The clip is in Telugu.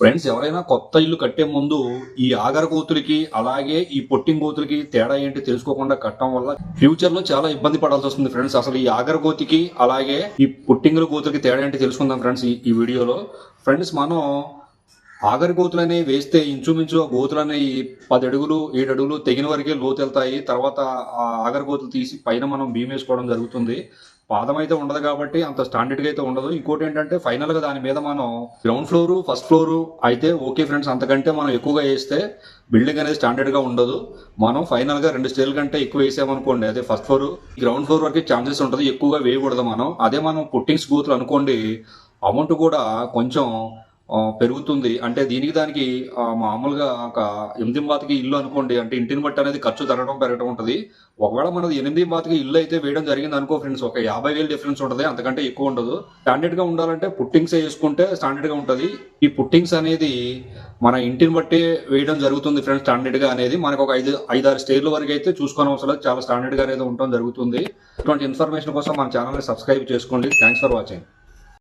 ఫ్రెండ్స్ ఎవరైనా కొత్త ఇల్లు కట్టే ముందు ఈ ఆగర కోతులకి అలాగే ఈ పొట్టింగ్ కోతులకి తేడా ఏంటి తెలుసుకోకుండా కట్టడం వల్ల ఫ్యూచర్లో చాలా ఇబ్బంది పడాల్సి వస్తుంది ఫ్రెండ్స్ అసలు ఈ ఆగర కోతికి అలాగే ఈ పుట్టింగుల కోతులకి తేడా ఏంటి తెలుసుకుందాం ఫ్రెండ్స్ ఈ వీడియోలో. ఫ్రెండ్స్ మనం ఆగరి గోతులు అనేవి వేస్తే ఇంచుమించు ఆ గోతులు అనేవి పది అడుగులు ఏడు అడుగులు తెగిన వరకే లోతు వెళ్తాయి తర్వాత ఆ ఆగరి గోతులు తీసి పైన మనం భీమ్ వేసుకోవడం జరుగుతుంది. పాదం అయితే ఉండదు కాబట్టి అంత స్టాండర్డ్గా అయితే ఉండదు. ఇంకోటి ఏంటంటే ఫైనల్గా దాని మీద మనం గ్రౌండ్ ఫ్లోరు ఫస్ట్ ఫ్లోరు అయితే ఓకే ఫ్రెండ్స్ అంతకంటే మనం ఎక్కువగా వేస్తే బిల్డింగ్ అనేది స్టాండర్డ్గా ఉండదు. మనం ఫైనల్గా రెండు స్టేల్ కంటే ఎక్కువ వేసామనుకోండి అదే ఫస్ట్ ఫ్లోర్ గ్రౌండ్ ఫ్లోర్ వరకు ఛాన్సెస్ ఉంటుంది. ఎక్కువగా వేయకూడదు మనం. అదే మనం పుట్టింగ్స్ గోతులు అనుకోండి అమౌంట్ కూడా కొంచెం పెరుగుతుంది. అంటే దీనికి దానికి మామూలుగా ఒక ఎనిమిది బాతికి ఇల్లు అనుకోండి అంటే ఇంటిని బట్టి అనేది ఖర్చు తరగడం పెరగడం ఉంటుంది. ఒకవేళ మనది ఎనిమిది బాతికి ఇల్లు అయితే వేయడం జరిగింది అనుకో ఫ్రెండ్స్ ఒక యాభై వేలు డిఫరెన్స్ ఉంటుంది అంతకంటే ఎక్కువ ఉండదు. స్టాండర్డ్గా ఉండాలంటే పుట్టింగ్స్ వేసుకుంటే స్టాండర్డ్గా ఉంటుంది. ఈ పుట్టింగ్స్ అనేది మన ఇంటిని బట్టి వేయడం జరుగుతుంది ఫ్రెండ్స్ స్టాండర్డ్గా అనేది. మనకు ఒక ఐదు ఐదారు స్టేర్ల వరకు అయితే చూసుకోవడం అవసరం చాలా స్టాండర్డ్గా అనేది ఉండడం జరుగుతుంది. ఇటువంటి ఇన్ఫర్మేషన్ కోసం మన ఛానల్ని సబ్స్క్రైబ్ చేసుకోండి. Thanks for watching